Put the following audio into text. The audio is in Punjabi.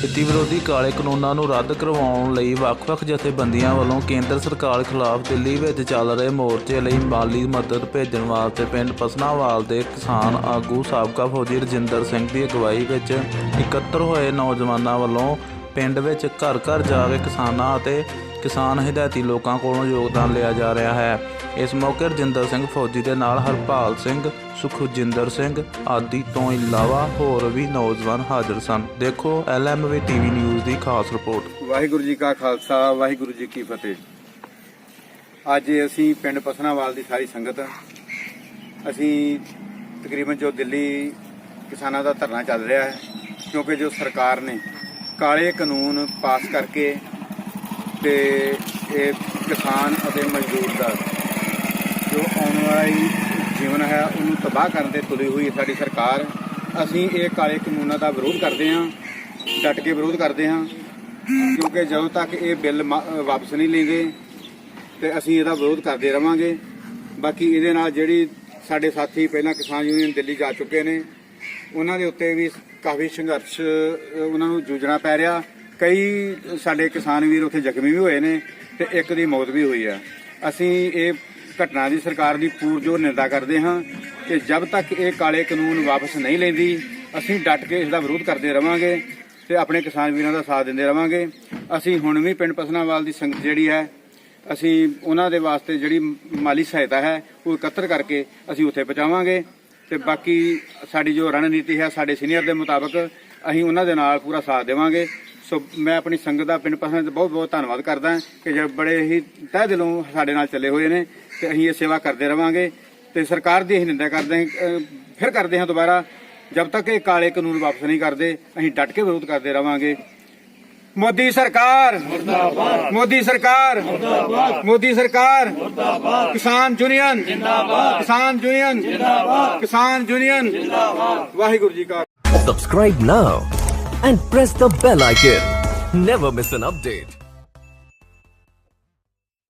ਖੇਤੀ ਵਿਰੋਧੀ ਕਾਲੇ ਕਾਨੂੰਨਾਂ ਨੂੰ ਰੱਦ ਕਰਵਾਉਣ ਲਈ ਵੱਖ-ਵੱਖ ਜਥੇਬੰਦੀਆਂ ਵੱਲੋਂ ਕੇਂਦਰ ਸਰਕਾਰ ਖਿਲਾਫ ਦਿੱਲੀ ਵਿੱਚ ਚੱਲ ਰਹੇ ਮੋਰਚੇ ਲਈ ਮਾਲੀ ਮਦਦ ਭੇਜਣ ਵਾਸਤੇ ਪਿੰਡ ਪਸਨਾਵਾਲ ਦੇ ਕਿਸਾਨ ਆਗੂ ਸਾਬਕਾ ਫੌਜੀ ਰਜਿੰਦਰ ਸਿੰਘ ਦੀ ਅਗਵਾਈ ਵਿੱਚ ਇਕੱਤਰ ਹੋਏ ਨੌਜਵਾਨਾਂ ਵੱਲੋਂ ਪਿੰਡ ਵਿੱਚ ਘਰ-ਘਰ ਜਾ ਕੇ ਕਿਸਾਨਾਂ ਅਤੇ ਕਿਸਾਨ ਹਿਦਾਇਤੀ ਲੋਕਾਂ ਕੋਲੋਂ ਯੋਗਦਾਨ ਲਿਆ ਜਾ ਰਿਹਾ ਹੈ। ਇਸ ਮੌਕੇ ਰਜਿੰਦਰ ਸਿੰਘ ਫੌਜੀ ਦੇ ਨਾਲ ਹਰਪਾਲ ਸਿੰਘ, ਸੁਖਜਿੰਦਰ ਸਿੰਘ ਆਦਿ ਤੋਂ ਇਲਾਵਾ ਹੋਰ ਵੀ ਨੌਜਵਾਨ ਹਾਜ਼ਰ ਸਨ। ਦੇਖੋ ਐਲਐਮਵੀ ਟੀਵੀ ਨਿਊਜ਼ ਦੀ ਖਾਸ ਰਿਪੋਰਟ। ਵਾਹਿਗੁਰੂ ਜੀ ਕਾ ਖਾਲਸਾ, ਵਾਹਿਗੁਰੂ ਜੀ ਕੀ ਫਤਿਹ। ਅੱਜ ਅਸੀਂ ਪਿੰਡ ਪਸਨਾਵਾਲ ਦੀ ਸਾਰੀ ਸੰਗਤ, ਅਸੀਂ ਤਕਰੀਬਨ ਜੋ ਦਿੱਲੀ ਕਿਸਾਨਾਂ ਦਾ ਧਰਨਾ ਚੱਲ ਰਿਹਾ ਹੈ, ਕਿਉਂਕਿ ਜੋ ਸਰਕਾਰ ਨੇ ਕਾਲੇ ਕਾਨੂੰਨ ਪਾਸ ਕਰਕੇ ਤੇ ਇਹ ਕਿਸਾਨ ਅਤੇ ਮਜ਼ਦੂਰ ਦਾ ਜੋ ਆਉਣ ਵਾਲੀ ਜੀਵਨ ਹੈ, ਉਹਨੂੰ ਤਬਾਹ ਕਰਨ ਤੇ ਤੁਲੀ ਹੋਈ ਸਾਡੀ ਸਰਕਾਰ। ਅਸੀਂ ਇਹ ਕਾਲੇ ਕਾਨੂੰਨਾਂ ਦਾ ਵਿਰੋਧ ਕਰਦੇ ਹਾਂ, ਡਟ ਕੇ ਵਿਰੋਧ ਕਰਦੇ ਹਾਂ, ਕਿਉਂਕਿ ਜਦੋਂ ਤੱਕ ਇਹ ਬਿੱਲ ਮਾ- ਵਾਪਸ ਨਹੀਂ ਲੈਂਦੇ, ਤੇ ਅਸੀਂ ਇਹਦਾ ਵਿਰੋਧ ਕਰਦੇ ਰਵਾਂਗੇ। ਬਾਕੀ ਇਹਦੇ ਨਾਲ ਜਿਹੜੀ ਸਾਡੇ ਸਾਥੀ ਪਹਿਲਾਂ ਕਿਸਾਨ ਯੂਨੀਅਨ ਦਿੱਲੀ ਜਾ ਚੁੱਕੇ ਨੇ, ਉਹਨਾਂ ਦੇ ਉੱਤੇ ਵੀ ਕਾਫੀ ਸੰਘਰਸ਼ ਉਹਨਾਂ ਨੂੰ ਜੂਝਣਾ ਪੈ ਰਿਹਾ। ਕਈ ਸਾਡੇ ਕਿਸਾਨ ਵੀਰ ਉੱਥੇ ਜ਼ਖਮੀ ਵੀ ਹੋਏ ਨੇ, ਤੇ ਇੱਕ ਦੀ ਮੌਤ ਵੀ ਹੋਈ ਆ। ਅਸੀਂ ਇਹ ਘਟਨਾ ਦੀ ਸਰਕਾਰ ਦੀ ਪੂਰਜੋਰ ਨਿੰਦਾ ਕਰਦੇ ਹਾਂ ਕਿ ਜਦ ਤੱਕ ਇਹ ਕਾਲੇ ਕਾਨੂੰਨ ਵਾਪਸ ਨਹੀਂ ਲੈਂਦੀ, ਅਸੀਂ ਡਟ ਕੇ ਇਸ ਦਾ ਵਿਰੋਧ ਕਰਦੇ ਰਵਾਂਗੇ ਤੇ ਆਪਣੇ ਕਿਸਾਨ ਵੀਰਾਂ ਦਾ ਸਾਥ ਦਿੰਦੇ ਰਵਾਂਗੇ। ਅਸੀਂ ਹੁਣ ਵੀ ਪਿੰਡ ਪਸਨਾਵਾਲ ਦੀ ਸੰਗਤ ਜਿਹੜੀ ਹੈ, ਅਸੀਂ ਉਹਨਾਂ ਦੇ ਵਾਸਤੇ ਜਿਹੜੀ ਮਾਲੀ ਸਹਾਇਤਾ ਹੈ, ਉਹ ਇਕੱਤਰ ਕਰਕੇ ਅਸੀਂ ਉੱਥੇ ਪਹੁੰਚਾਵਾਂਗੇ ਤੇ ਬਾਕੀ ਸਾਡੀ ਜੋ ਰਣਨੀਤੀ ਹੈ, ਸਾਡੇ ਸੀਨੀਅਰ ਦੇ ਮੁਤਾਬਕ ਅਸੀਂ ਉਹਨਾਂ ਦੇ ਨਾਲ ਪੂਰਾ ਸਾਥ ਦੇਵਾਂਗੇ। ਸੋ ਮੈਂ ਆਪਣੀ ਸੰਗਤ ਦਾ ਪਿੰਡ ਪਸੰਦ ਦਾ ਬਹੁਤ ਬਹੁਤ ਧੰਨਵਾਦ ਕਰਦਾ ਕਿ ਜਿਹੜੇ ਬੜੇ ਹੀ ਤਹਿ ਦਿਲੋਂ ਸਾਡੇ ਨਾਲ ਚੱਲੇ ਹੋਏ ਨੇ ਤੇ ਅਸੀਂ ਇਹ ਸੇਵਾ ਕਰਦੇ ਰਵਾਂਗੇ ਤੇ ਸਰਕਾਰ ਦੀ ਅਸੀਂ ਨਿੰਦਾ ਕਰਦੇ ਹਾਂ ਫਿਰ ਕਰਦੇ ਹਾਂ ਦੁਬਾਰਾ। ਜਦ ਤੱਕ ਇਹ ਕਾਲੇ ਕਾਨੂੰਨ ਵਾਪਸ ਨਹੀਂ ਕਰਦੇ ਅਸੀਂ ਡਟ ਕੇ ਵਿਰੋਧ ਕਰਦੇ ਰਵਾਂਗੇ। ਮੋਦੀ ਸਰਕਾਰ! ਮੁਰਦਾਬਾਦ। ਮੋਦੀ ਸਰਕਾਰ! ਮੁਰਦਾਬਾਦ। ਮੋਦੀ ਸਰਕਾਰ! ਮੁਰਦਾਬਾਦ। ਕਿਸਾਨ ਯੂਨੀਅਨ! ਜਿੰਦਾਬਾਦ। ਕਿਸਾਨ ਯੂਨੀਅਨ! ਜਿੰਦਾਬਾਦ। ਕਿਸਾਨ ਯੂਨੀਅਨ! ਜਿੰਦਾਬਾਦ। ਵਾਹਿਗੁਰੂ ਜੀ ਕਾ Subscribe now and press the bell icon. Never miss an update.